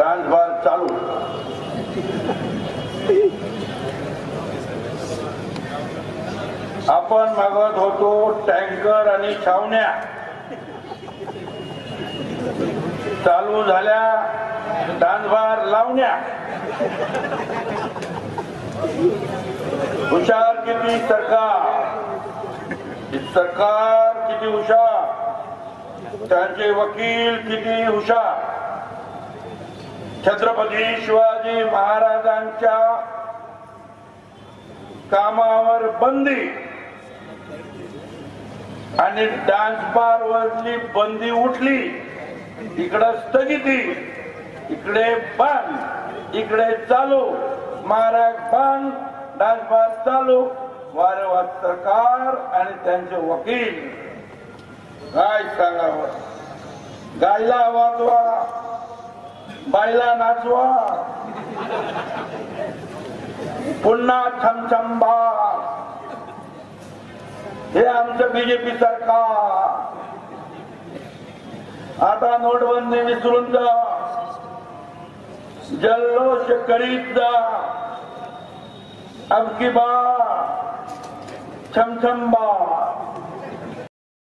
Dance चालू. आपण मागत होतो टँकर आणि छावण्या. चालू झाल्या डान्स लावण्या. हुशार किती सरकार? सरकार किती हुशार? त्यांचे वकील किती हुशार? छत्रपती शिवाजी महाराजांच्या कामावर बंदी आणि डान्स बार वरली बंदी उठली इकडं स्थगिती इकडे बंद इकडे चालू महाराज बंद डान्स बार चालू वारंवार वाचकार आणि त्यांचे वकील. काय सांगावं? गायला वाजवा. बायला नाचवा. पुन्हा छमछंबा हे आमचं बीजेपी सरकार. आता नोटबंदी विसरून जा. जल्लोष करीत जा. अब की बार छमछंबा